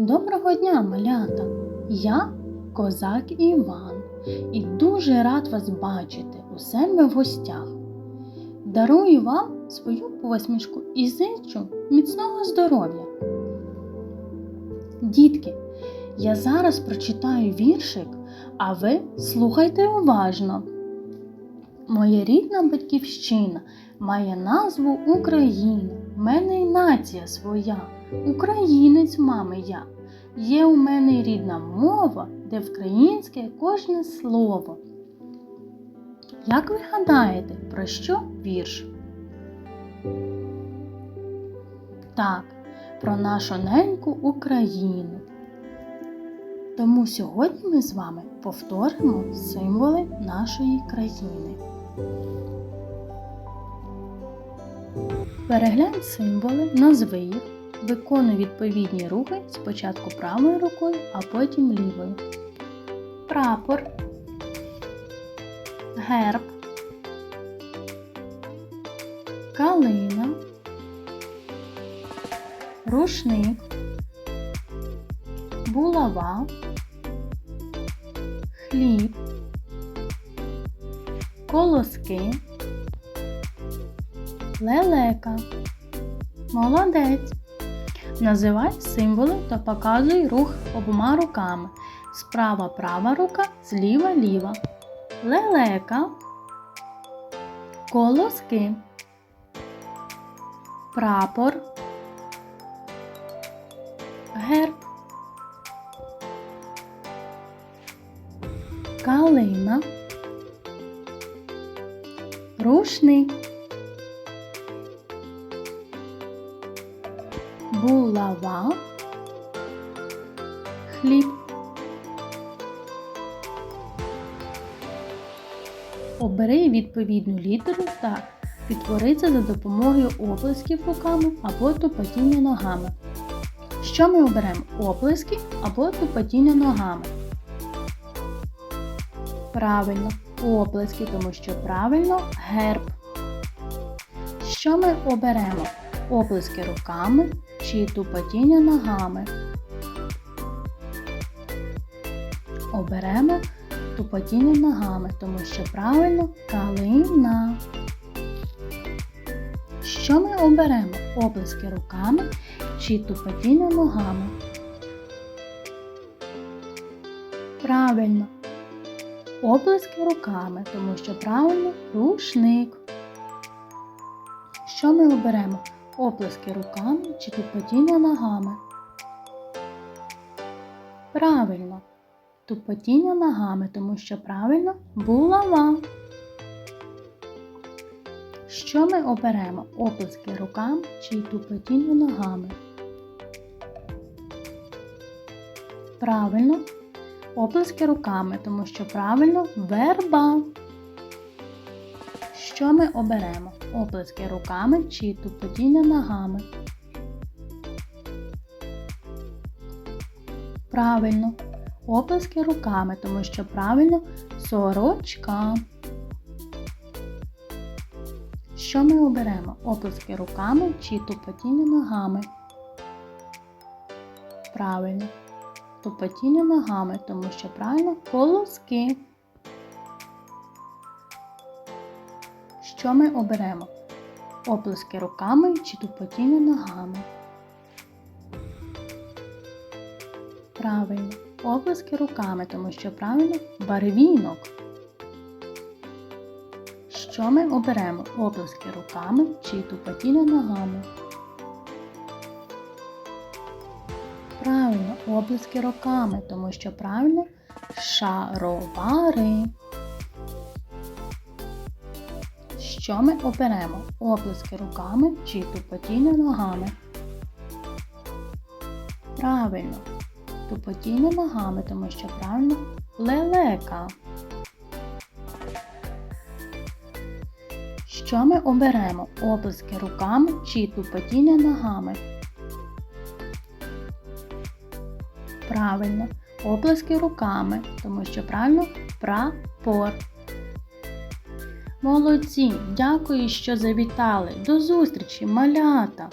Доброго дня, малята! Я козак Іван і дуже рад вас бачити у себе в гостях. Дарую вам свою посмішку і зичу міцного здоров'я. Дітки, я зараз прочитаю віршик, а ви слухайте уважно. Моя рідна батьківщина має назву Україна. В мене й нація своя, українець мами я. Є у мене й рідна мова, де вкраїнське кожне слово. Як ви гадаєте, про що вірш? Так, про нашу неньку Україну. Тому сьогодні ми з вами повторимо символи нашої країни. Переглянь символи, назви їх, виконуй відповідні рухи спочатку правою рукою, а потім лівою. Прапор, герб, калина, рушник, булава, хліб, колоски, лелека. Молодець. Називай символи та показуй рух обома руками. Справа права рука, зліва ліва. Лелека. Колоски. Прапор. Герб. Калина. Рушник. Булава, хліб. Обери відповідну літеру та підтвориться за допомогою оплесків руками або тупотіння ногами. Що ми оберемо? Оплески або тупотіння ногами? Правильно, оплески, тому що правильно герб. Що ми оберемо? Оплески руками чи тупотіння ногами. Оберемо тупотіння ногами, тому що правильно калина. Що ми оберемо? Оплески руками чи тупотіння ногами? Правильно. Оплески руками, тому що правильно рушник. Що ми оберемо? Оплески руками чи тупотіння ногами? Правильно. Тупотіння ногами, тому що правильно булава. Що ми оберемо? Оплески руками чи тупотіння ногами? Правильно. Оплески руками, тому що правильно верба. Що ми оберемо? Оплески руками чи тупотіння ногами? Правильно. Оплески руками, тому що правильно сорочка. Що ми оберемо? Оплески руками чи тупотіння ногами? Правильно. Тупотіння ногами, тому що правильно колоски. Що ми оберемо? Оплески руками чи тупотіння ногами? Правильно. Оплески руками, тому що правильно барвінок. Що ми оберемо? Оплески руками чи тупотіння ногами? Правильно, оплески руками, тому що правильно шаровари. Що ми оберемо? Оплески руками чи тупотіння ногами? Правильно. Тупотіння ногами, тому що правильно лелека. Що ми оберемо? Оплески руками чи тупотіння ногами? Правильно. Оплески руками, тому що правильно прапор. Молодці! Дякую, що завітали. До зустрічі, малята!